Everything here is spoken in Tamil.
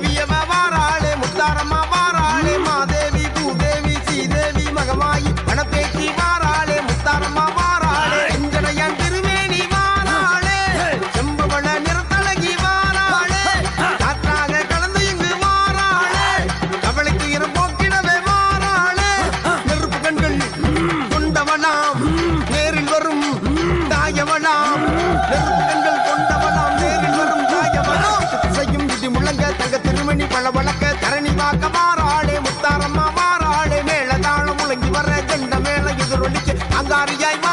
தேவியவ வாராளே முத்தாரம்மா வாராளே மாதேவி பூதேவி ஸ்ரீதேவி மகமாயி மணப்பேச்சி வாராளே முத்தாரம்மா வாராளே எஞ்சனையன் திருமேனி வாராளே செம்பவள நிறத்தழகி வாராளே காற்றாக கலந்து இங்கு வாராளே கவலைக்கு இரம் போக்கிடவே வாராளே நெருப்பு கண்கள் கொண்டவனாம் நேரில் வரும் தாயவனாம் தண்ணி பழ வழக்க தரணி பார்க்க மாறாளே முத்தாரம்மா மாறாளே. மேல தாழம் முழங்கி வர கண்ட மேல எதிரொலிக்கு அங்காரியாய் மா